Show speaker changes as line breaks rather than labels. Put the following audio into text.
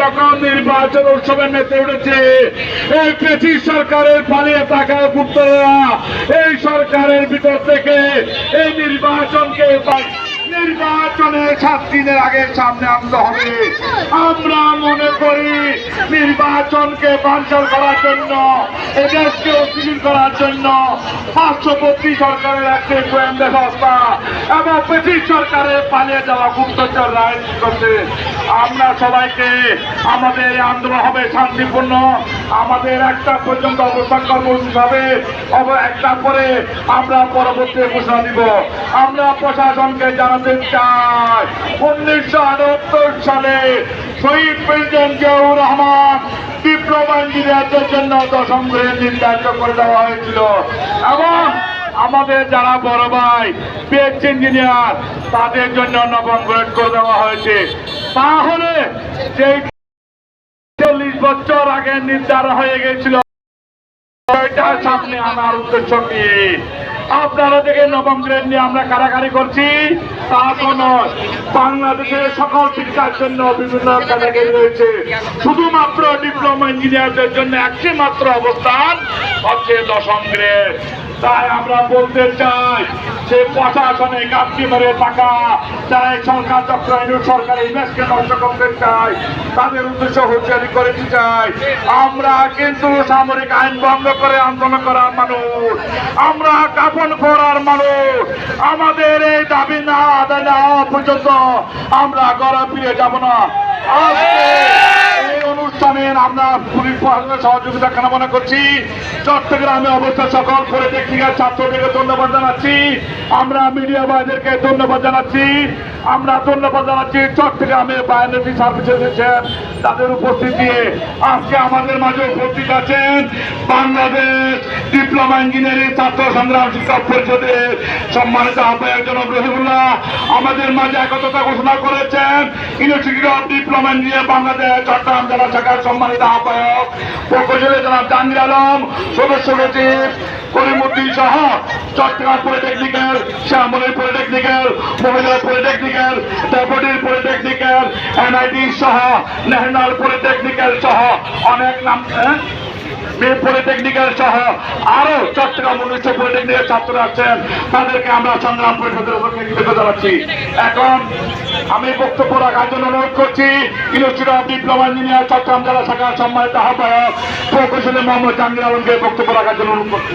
যখন নির্বাচন উৎসবে মেতে উঠেছে। এই পেশি সরকারের পালিয়ে থাকা পুত্ররা এই সরকারের ভিতর থেকে এই নির্বাচনকে নির্বাচনের নির্বাচনে সাত দিনের আগে সামনে আনতে হবে। আমরা নির্বাচনকে বাঞ্চাল করার জন্য এদেশকে অস্থির করার জন্য পার্শ্ববর্তী সরকারের একটি গোয়েন্দা সংস্থা এবং ব্রিটিশ সরকারের পালিয়ে যাওয়া গুপ্তচর রাজনীতি করছে আমরা সবাইকে, আমাদের আন্দোলন হবে শান্তিপূর্ণ। আমাদের একটা পর্যন্ত অবস্থান কর্মসূচি হবে একটা পরে আমরা পরবর্তী ঘোষণা দিব। আমরা প্রশাসনকে জানাতে চাই। উনিশশো আটাত্তর সালে শহীদ প্রেসিডেন্ট জিয়াউর রহমান ডিপ্লোমা ইঞ্জিনিয়ারদের জন্য দশম গ্রেড নির্ধারিত করে দেওয়া হয়েছিল। এবং আমাদের যারা বড় ভাই পিএইচ ইঞ্জিনিয়ার, তাদের জন্য নবম গ্রেড করে দেওয়া হয়েছে। তাহলে যেই চল্লিশ বছর আগে নির্ধারণ হয়ে গেছিল সামনে আনার উদ্দেশ্য কি? আপনারা থেকে নবম গ্রেড নিয়ে আমরা কারাকারি করছি, তা নয়। বাংলাদেশের সকল শিক্ষার জন্য বিভিন্ন ক্যাটাগরি রয়েছে। শুধুমাত্র ডিপ্লোমা ইঞ্জিনিয়ারদের জন্য একটি মাত্র অবস্থান হচ্ছে দশম গ্রেড তাই আমরা বলতে চাই যে প্রশাসনে গাছটি মেরে থাকা যারা এই সরকার চক্রায়ণ সরকারের ইমেজকে নষ্ট করতে চায় তাদের উদ্দেশ্য হুঁশিয়ারি করে দিতে চাই, আমরা কিন্তু সামরিক আইন ভঙ্গ করে আন্দোলন করার মানুষ। আমরা কাপন করার মানুষ। আমাদের এই দাবি না, আদায় না পর্যন্ত আমরা ঘরে ফিরে যাব না। অনুষ্ঠানে আমরা পুলিশ প্রশাসনের সহযোগিতা কামনা করছি। চট্টগ্রামে অবস্থা সকল করে পলিটেকনিক্যাল ছাত্রদেরকে ধন্যবাদ জানাচ্ছি। আমরা মিডিয়া ভাইদেরকে ধন্যবাদ জানাচ্ছি। আমরা ধন্যবাদ জানাচ্ছি চট্টগ্রামে বায়োমেট্রিক সার্ভিসেস এসেছেন। তাদের উপস্থিতি আজকে আমাদের মাঝে উপস্থিত আছেন বাংলাদেশ ডিপ্লোমা ইঞ্জিনিয়ারিং ছাত্র সংগ্রাম শিক্ষক পরিষদের সম্মানিত আহ্বায়ক জনাব রহিমুল্লাহ। আমাদের মাঝে একতা ঘোষণা করেছেন। University of diploma engineer Bangladesh, Chittagong জেলা শাখার সম্মানিত আহ্বায়ক প্রকৌশলী জনাব জাহাঙ্গীর আলম, সদস্য সচিব করিমুদ্দিন সহ চট্টগ্রাম পলিটেকনিক্যাল শ্যামলের পলিটেকনিক্যাল মহিলা পলিটেকনিক্যাল ডেপুটির পলিটেকনিক্যাল এনআইটি সহ ন্যাশনাল পলিটেকনিক্যাল সহ অনেক নাম হ্যাঁ? পলিটেকনিক্যাল সহ আরও চট্টগ্রাম উনিশশো পলিটেকনিক্যাল ছাত্র আছেন। তাদেরকে আমরা সংগ্রাম পরিষদের উপর কৃতজ্ঞ জানাচ্ছি। এখন আমি বক্তব্য রাখার জন্য অনুরোধ করছি university of diploma engineer Chittagong জেলা শাখার সম্মানিত আহ্বায়ক প্রকৌশলী মোহাম্মদ জাহাঙ্গীর আলমকে বক্তব্য রাখার জন্য অনুরোধ করছি।